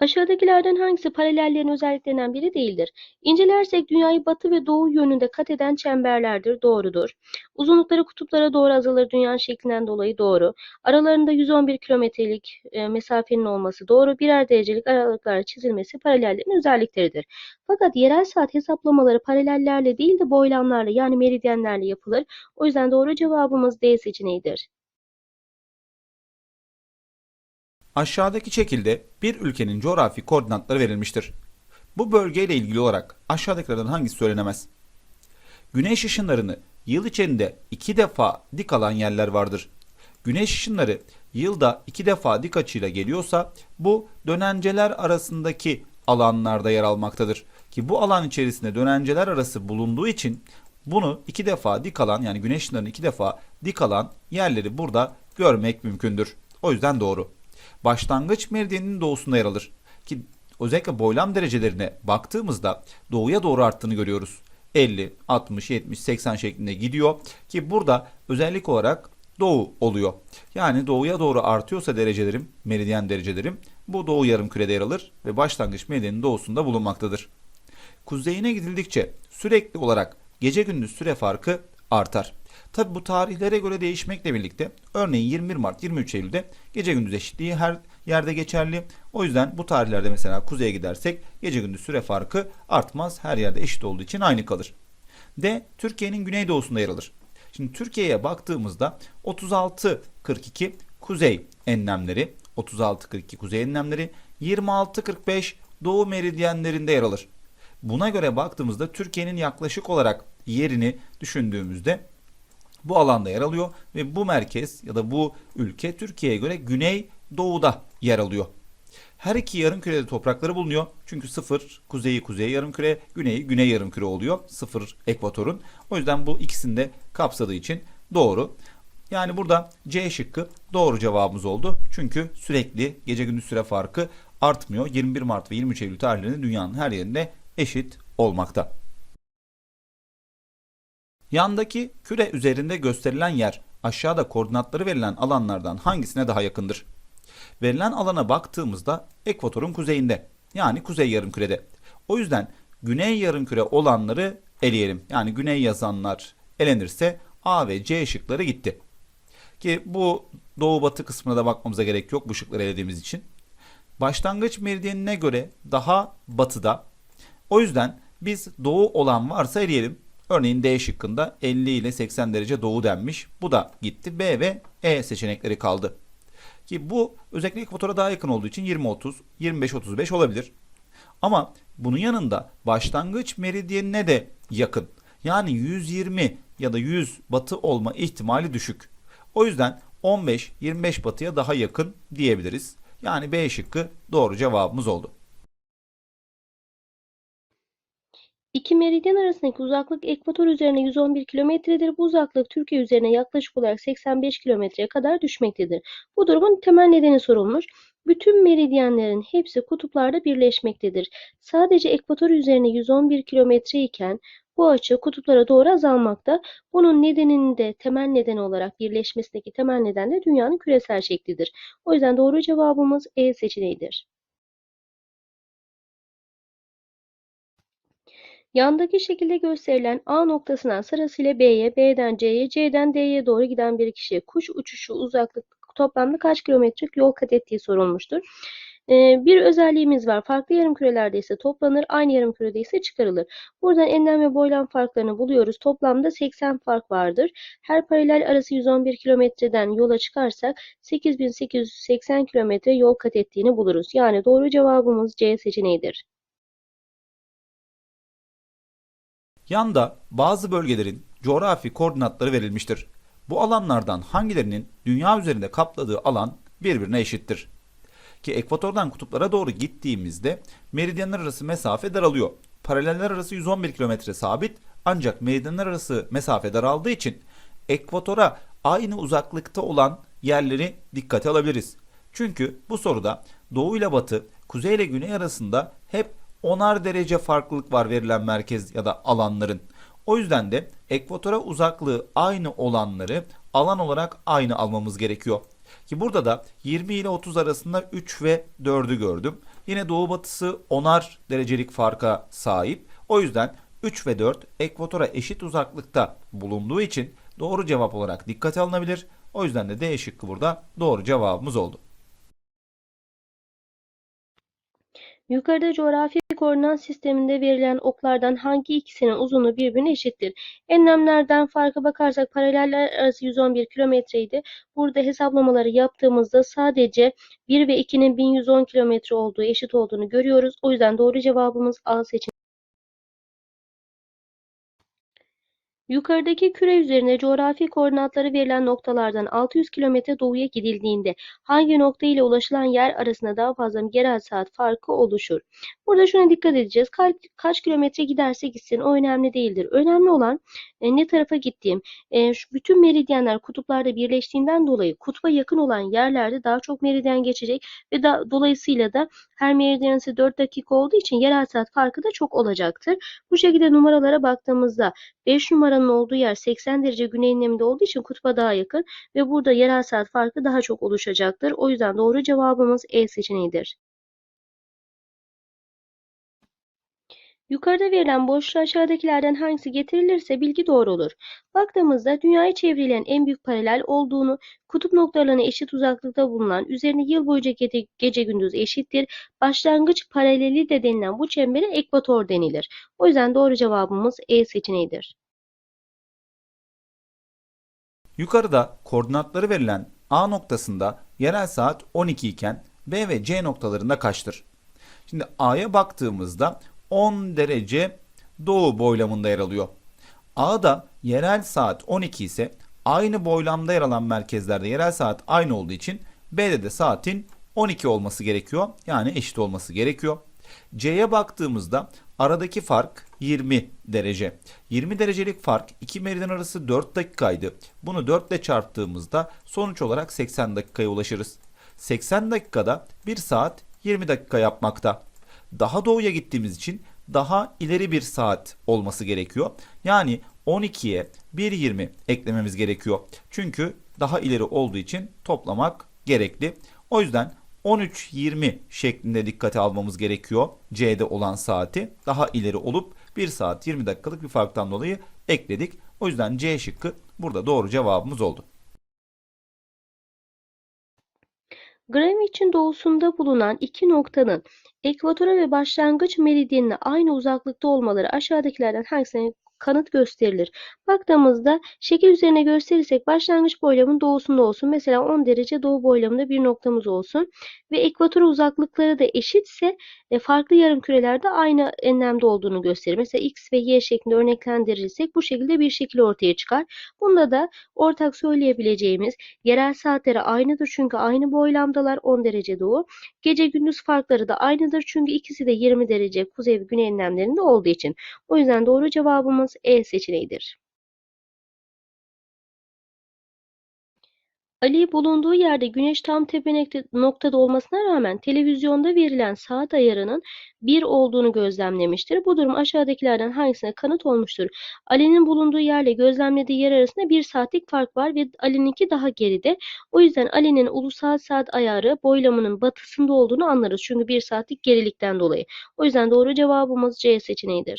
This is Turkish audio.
Aşağıdakilerden hangisi paralellerin özelliklerinden biri değildir? İncelersek dünyayı batı ve doğu yönünde kat eden çemberlerdir. Doğrudur. Uzunlukları kutuplara doğru azalır dünyanın şeklinden dolayı doğru. Aralarında 111 kilometrelik e, mesafenin olması doğru. Birer derecelik aralıklarla çizilmesi paralellerin özellikleridir. Fakat yerel saat hesaplamaları paralellerle değil de boylamlarla yani meridyenlerle yapılır. O yüzden doğru cevabımız D seçeneğidir. Aşağıdaki şekilde bir ülkenin coğrafi koordinatları verilmiştir. Bu bölgeyle ilgili olarak aşağıdakilerden hangisi söylenemez? Güneş ışınlarını yıl içinde iki defa dik alan yerler vardır. Güneş ışınları yılda iki defa dik açıyla geliyorsa bu dönenceler arasındaki alanlarda yer almaktadır. Ki bu alan içerisinde dönenceler arası bulunduğu için bunu iki defa dik alan yani güneş ışınlarını iki defa dik alan yerleri burada görmek mümkündür. O yüzden doğru. Başlangıç meridyeninin doğusunda yer alır. Ki özellikle boylam derecelerine baktığımızda doğuya doğru arttığını görüyoruz. 50, 60, 70, 80 şeklinde gidiyor ki burada özellik olarak doğu oluyor. Yani doğuya doğru artıyorsa derecelerim, meridyen derecelerim bu doğu yarım kürede yer alır ve başlangıç meridyenin doğusunda bulunmaktadır. Kuzeyine gidildikçe sürekli olarak gece gündüz süre farkı artar. Tabi bu tarihlere göre değişmekle birlikte örneğin 21 Mart 23 Eylül'de gece gündüz eşitliği her yerde geçerli. O yüzden bu tarihlerde mesela kuzeye gidersek gece gündüz süre farkı artmaz. Her yerde eşit olduğu için aynı kalır. D. Türkiye'nin güneydoğusunda yer alır. Şimdi Türkiye'ye baktığımızda 36-42 kuzey enlemleri, 36-42 kuzey enlemleri, 26-45 doğu meridyenlerinde yer alır. Buna göre baktığımızda Türkiye'nin yaklaşık olarak yerini düşündüğümüzde bu alanda yer alıyor ve bu merkez ya da bu ülke Türkiye'ye göre güney doğuda yer alıyor. Her iki yarım kürede toprakları bulunuyor. Çünkü sıfır kuzeyi kuzey yarım küre, güneyi güney yarım küre oluyor. Sıfır ekvatorun. O yüzden bu ikisini de kapsadığı için doğru. Yani burada C şıkkı doğru cevabımız oldu. Çünkü sürekli gece gündüz süre farkı artmıyor. 21 Mart ve 23 Eylül tarihlerinde dünyanın her yerinde eşit olmakta. Yandaki küre üzerinde gösterilen yer aşağıda koordinatları verilen alanlardan hangisine daha yakındır? Verilen alana baktığımızda ekvatorun kuzeyinde yani kuzey yarımkürede. O yüzden güney yarımküre olanları eleyelim. Yani güney yazanlar elenirse A ve C şıkları gitti. Ki bu doğu batı kısmına da bakmamıza gerek yok bu şıkları elediğimiz için. Başlangıç meridyenine göre daha batıda. O yüzden biz doğu olan varsa eleyelim. Örneğin D şıkkında 50 ile 80 derece doğu denmiş. Bu da gitti. B ve E seçenekleri kaldı. Ki bu özellikle ekvatora daha yakın olduğu için 20-30, 25-35 olabilir. Ama bunun yanında başlangıç meridyenine de yakın. Yani 120 ya da 100 batı olma ihtimali düşük. O yüzden 15-25 batıya daha yakın diyebiliriz. Yani B şıkkı doğru cevabımız oldu. İki meridyen arasındaki uzaklık ekvator üzerine 111 kilometredir. Bu uzaklık Türkiye üzerine yaklaşık olarak 85 kilometreye kadar düşmektedir. Bu durumun temel nedeni sorulmuş. Bütün meridyenlerin hepsi kutuplarda birleşmektedir. Sadece ekvator üzerine 111 kilometre iken bu açı kutuplara doğru azalmakta. Bunun nedeninin de temel neden olarak birleşmesindeki temel neden de dünyanın küresel şeklidir. O yüzden doğru cevabımız E seçeneğidir. Yandaki şekilde gösterilen A noktasından sırasıyla B'ye, B'den C'ye, C'den D'ye doğru giden bir kişi kuş uçuşu uzaklık toplamda kaç kilometrelik yol kat ettiği sorulmuştur. Ee, bir özelliğimiz var. Farklı yarımkürelerde ise toplanır, aynı yarımkürede ise çıkarılır. Buradan enlem ve boylam farklarını buluyoruz. Toplamda 80 fark vardır. Her paralel arası 111 kilometreden yola çıkarsak 8880 kilometre yol kat ettiğini buluruz. Yani doğru cevabımız C seçeneğidir. Yanda bazı bölgelerin coğrafi koordinatları verilmiştir. Bu alanlardan hangilerinin dünya üzerinde kapladığı alan birbirine eşittir? Ki ekvatordan kutuplara doğru gittiğimizde meridyenler arası mesafe daralıyor. Paraleller arası 111 kilometre sabit ancak meridyenler arası mesafe daraldığı için ekvatora aynı uzaklıkta olan yerleri dikkate alabiliriz. Çünkü bu soruda doğu ile batı, kuzey ile güney arasında hep onar derece farklılık var verilen merkez ya da alanların. O yüzden de ekvatora uzaklığı aynı olanları alan olarak aynı almamız gerekiyor. Ki burada da 20 ile 30 arasında 3 ve 4'ü gördüm. Yine doğu batısı 10'ar derecelik farka sahip. O yüzden 3 ve 4 ekvatora eşit uzaklıkta bulunduğu için doğru cevap olarak dikkate alınabilir. O yüzden de D şıkkı burada doğru cevabımız oldu. Yukarıda coğrafi koordinat sisteminde verilen oklardan hangi ikisinin uzunluğu birbirine eşittir? Enlemlerden farka bakarsak paraleller arası 111 kilometreydi. Burada hesaplamaları yaptığımızda sadece 1 ve 2'nin 1110 kilometre olduğu eşit olduğunu görüyoruz. O yüzden doğru cevabımız A seçeneği. Yukarıdaki küre üzerinde coğrafi koordinatları verilen noktalardan 600 kilometre doğuya gidildiğinde hangi nokta ile ulaşılan yer arasında daha fazla yerel saat farkı oluşur? Burada şuna dikkat edeceğiz. Kaç, kaç kilometre giderse gitsin o önemli değildir. Önemli olan e, ne tarafa gittiğim. E, şu bütün meridyenler kutuplarda birleştiğinden dolayı kutba yakın olan yerlerde daha çok meridyen geçecek ve da, dolayısıyla da her meridyen ise 4 dakika olduğu için yerel saat farkı da çok olacaktır. Bu şekilde numaralara baktığımızda 5 numaranın olduğu yer 80 derece güney enleminde olduğu için kutba daha yakın ve burada yerel saat farkı daha çok oluşacaktır. O yüzden doğru cevabımız E seçeneğidir. Yukarıda verilen boşluğa aşağıdakilerden hangisi getirilirse bilgi doğru olur. Baktığımızda dünyayı çevreleyen en büyük paralel olduğunu, kutup noktalarına eşit uzaklıkta bulunan, üzerine yıl boyunca gece, gece gündüz eşittir, başlangıç paraleli de denilen bu çembere ekvator denilir. O yüzden doğru cevabımız E seçeneğidir. Yukarıda koordinatları verilen A noktasında yerel saat 12 iken B ve C noktalarında kaçtır? Şimdi A'ya baktığımızda 10 derece doğu boylamında yer alıyor. A'da yerel saat 12 ise aynı boylamda yer alan merkezlerde yerel saat aynı olduğu için B'de de saatin 12 olması gerekiyor. Yani eşit olması gerekiyor. C'ye baktığımızda aradaki fark 20 derece. 20 derecelik fark iki meridyen arası 4 dakikaydı. Bunu 4 ile çarptığımızda sonuç olarak 80 dakikaya ulaşırız. 80 dakikada 1 saat 20 dakika yapmakta. Daha doğuya gittiğimiz için daha ileri bir saat olması gerekiyor. Yani 12'ye 1.20 eklememiz gerekiyor. Çünkü daha ileri olduğu için toplamak gerekli. O yüzden 13.20 şeklinde dikkate almamız gerekiyor. C'de olan saati daha ileri olup 1 saat 20 dakikalık bir farktan dolayı ekledik. O yüzden C şıkkı burada doğru cevabımız oldu. Greenwich'in doğusunda bulunan iki noktanın ekvatora ve başlangıç meridyenine aynı uzaklıkta olmaları aşağıdakilerden hangisine kanıt gösterilir. Baktığımızda şekil üzerine gösterirsek başlangıç boylamın doğusunda olsun. Mesela 10 derece doğu boylamında bir noktamız olsun. Ve ekvatora uzaklıkları da eşitse e, farklı yarım kürelerde aynı enlemde olduğunu gösterir. Mesela x ve y şeklinde örneklendirirsek bu şekilde bir şekil ortaya çıkar. Bunda da ortak söyleyebileceğimiz yerel saatleri aynıdır çünkü aynı boylamdalar 10 derece doğu. Gece gündüz farkları da aynıdır çünkü ikisi de 20 derece kuzey ve güney enlemlerinde olduğu için. O yüzden doğru cevabımız E seçeneğidir. Ali bulunduğu yerde güneş tam tepe noktada olmasına rağmen televizyonda verilen saat ayarının 1 olduğunu gözlemlemiştir. Bu durum aşağıdakilerden hangisine kanıt olmuştur? Ali'nin bulunduğu yerle gözlemlediği yer arasında 1 saatlik fark var ve Ali'ninki daha geride. O yüzden Ali'nin ulusal saat ayarı boylamının batısında olduğunu anlarız. Çünkü 1 saatlik gerilikten dolayı. O yüzden doğru cevabımız C seçeneğidir.